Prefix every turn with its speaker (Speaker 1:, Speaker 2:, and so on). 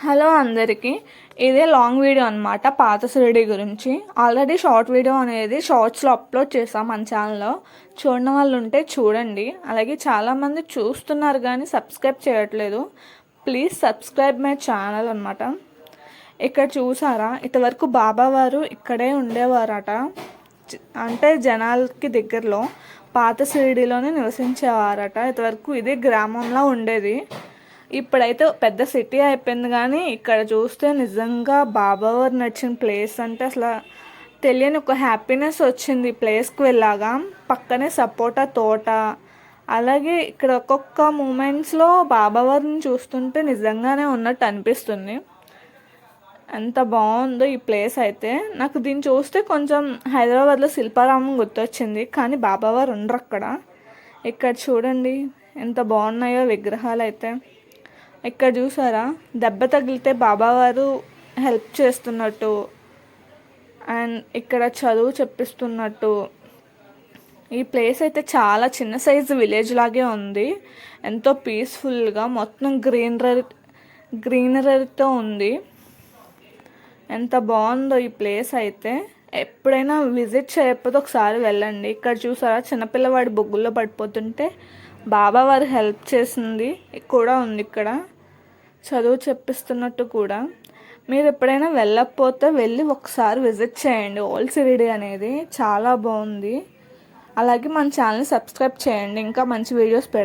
Speaker 1: Hello అందరికీ. ఇదే long video అనమాట పాత సిరిడి గురించి. ఆల్రెడీ షార్ట్ వీడియో అనేది షార్ట్స్లో అప్లోడ్ చేసాం మన ఛానల్లో. చూడని వాళ్ళు ఉంటే చూడండి. అలాగే చాలామంది చూస్తున్నారు కానీ సబ్స్క్రైబ్ చేయట్లేదు. ప్లీజ్ సబ్స్క్రైబ్ మై ఛానల్ అనమాట ఇక్కడ చూసారా? ఇంతవరకు బాబావారు ఇక్కడే ఉండేవారట. అంటే జనాలకి దగ్గరలో పాత షిరిడిలోనే నివసించేవారట. ఇంతవరకు ఇదే గ్రామంలో ఉండేది. ఇప్పుడైతే పెద్ద సిటీ అయిపోయింది కానీ ఇక్కడ చూస్తే నిజంగా బాబావారు నచ్చిన ప్లేస్ అంటే అసలు తెలియని ఒక హ్యాపీనెస్ వచ్చింది ఈ ప్లేస్కి వెళ్ళాగా పక్కనే సపోటా తోట. అలాగే ఇక్కడ ఒక్కొక్క మూమెంట్స్లో బాబావారిని చూస్తుంటే నిజంగానే ఉన్నట్టు అనిపిస్తుంది. ఎంత బాగుందో ఈ ప్లేస్ అయితే. నాకు దీన్ని చూస్తే కొంచెం హైదరాబాద్లో శిల్పారామం గుర్తొచ్చింది కానీ బాబావారు ఉండరు అక్కడ ఇక్కడ చూడండి ఎంత బాగున్నాయో విగ్రహాలు అయితే ఇక్కడ చూసారా? దెబ్బ తగిలితే బాబావారు హెల్ప్ చేస్తున్నట్టు. అండ్ ఇక్కడ చదువు చెప్పిస్తున్నట్టు. ఈ ప్లేస్ అయితే చాలా చిన్న సైజు విలేజ్ లాగే ఉంది. ఎంతో పీస్ఫుల్గా మొత్తం గ్రీనరీ గ్రీనరీతో ఉంది. ఎంత బాగుందో ఈ ప్లేస్ అయితే. ఎప్పుడైనా విజిట్ చేయకపోతే ఒకసారి వెళ్ళండి. ఇక్కడ చూసారా? చిన్నపిల్లవాడి బొగ్గుల్లో పడిపోతుంటే బాబా వారు హెల్ప్ చేసింది కూడా ఉంది ఇక్కడ. చదువు చెప్పిస్తున్నట్టు కూడా మీరు ఎప్పుడైనా వెళ్ళకపోతే వెళ్ళి ఒకసారి విజిట్ చేయండి. ఓల్డ్ సిరిడి అనేది చాలా బాగుంది. అలాగే మన ఛానల్ని సబ్స్క్రైబ్ చేయండి. ఇంకా మంచి వీడియోస్ పెడతాం.